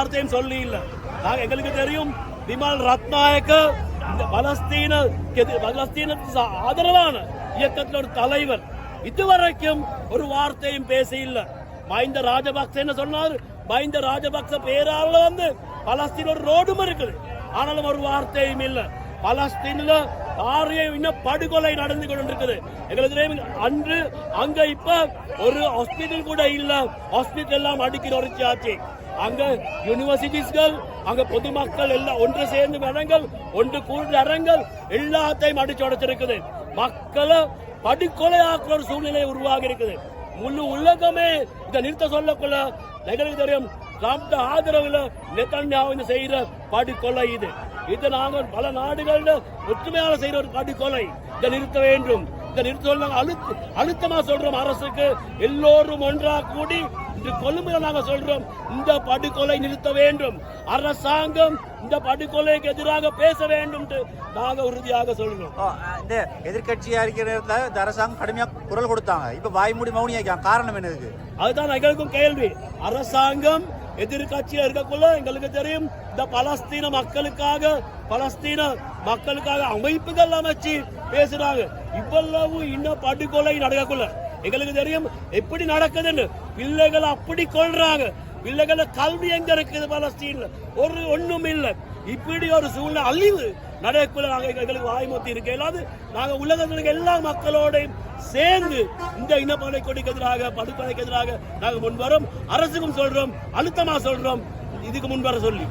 வார்த்தையும் சொல்லி இல்லை நாங்கள் எங்களுக்கு தெரியும் விமல் ரத்நாயக்க இந்த பலஸ்தீன பலஸ்தீன பலஸ்தீனத்துக்கு ஆதரவான இயக்கத்தில் ஒரு தலைவர். இதுவரைக்கும் ஒரு வார்த்தையும் பேச இல்லை மஹிந்த ராஜபக்ச என்ன சொன்னார்? மஹிந்த ராஜபக்ச பேரால வந்து பலஸ்தீன் ஒரு ரோடும் இருக்குது ஆனாலும் ஒரு வார்த்தையும் இல்லை. பலஸ்தீன்ல பாரிய இன்னும் படுகொலை நடந்து கொண்டிருக்குது எங்களுக்கு தெரியும் அன்று அங்க இப்ப ஒரு ஹாஸ்பிட்டல் கூட இல்ல. ஹாஸ்பிட்டல் எல்லாம் அடிக்கிற ஒரு ஆச்சு அங்க யூனிவர்சிட்டிஸ்கள் அங்க பொதுமக்கள் எல்லாம் ஒன்று சேர்ந்து இடங்கள் ஒன்று கூடுற இடங்கள் எல்லாத்தையும் அடிச்சு உடைச்சிருக்குது. மக்களை படுகொலை ஆக்குற ஒரு சூழ்நிலை உருவாகி இருக்குது. முழு உலகமே இதை நிறுத்த சொல்லக்குள்ள எங்களுக்கு தெரியும் ட்ரம்ப் ஆதரவுல நெத்தன்யாவு செய்யற படுகொலை இது. இது நாங்கள் பல நாடுகள்ல ஒற்றுமையாக செய்யற ஒரு படுகொலை இதை நிறுத்த வேண்டும். இதை நிறுத்த சொல்ல நாங்க அழுத்த அழுத்தமா சொல்றோம் அரசுக்கு. எல்லோரும் ஒன்றா கூடி இன்று கொழும்புல நாங்க சொல்றோம் இந்த படுகொலை நிறுத்த வேண்டும். அரசாங்கம் இந்த படுகொலைக்கு எதிராக பேச வேண்டும் என்று நாங்க உறுதியாக சொல்றோம் இந்த எதிர்க்கட்சியா இருக்கிற நேரத்துல இந்த அரசாங்கம் கடுமையா குரல் கொடுத்தாங்க. இப்ப வாய்மூடி மௌனியாக்காங்க காரணம் என்னதுக்கு அதுதான் எங்களுக்கும் கேள்வி. அரசாங்கம் எதிர்கட்சியில இருக்கக்குள்ள எங்களுக்கு தெரியும் இந்த பலஸ்தீன மக்களுக்காக பலஸ்தீன மக்களுக்காக அமைப்புகள் அமைச்சு பேசுறாங்க. இவ்வளவு இன்னும் படுகொலை நடக்கக்குள்ள. எங்களுக்கு தெரியும் எப்படி நடக்குதுன்னு. பிள்ளைகள் அப்படி கொள்றாங்க. பிள்ளைகள கல்வி எங்க இருக்குது பலஸ்தீன்ல? ஒரு ஒண்ணும் இல்லை. இப்படி ஒரு சூழ்நிலை அழிவு நடக்குள்ள நாங்கள் எங்களுக்கு வாய்மூத்தி இருக்க. இல்லாது நாங்க உலகத்தில் எல்லா மக்களோடையும் சேர்ந்து இந்த இனப்படை கொடிக்கு எதிராக படுகொலைக்கு எதிராக நாங்கள் முன்வரும் அரசுக்கும் சொல்றோம் அழுத்தமா சொல்றோம். இதுக்கு முன்வர சொல்லி.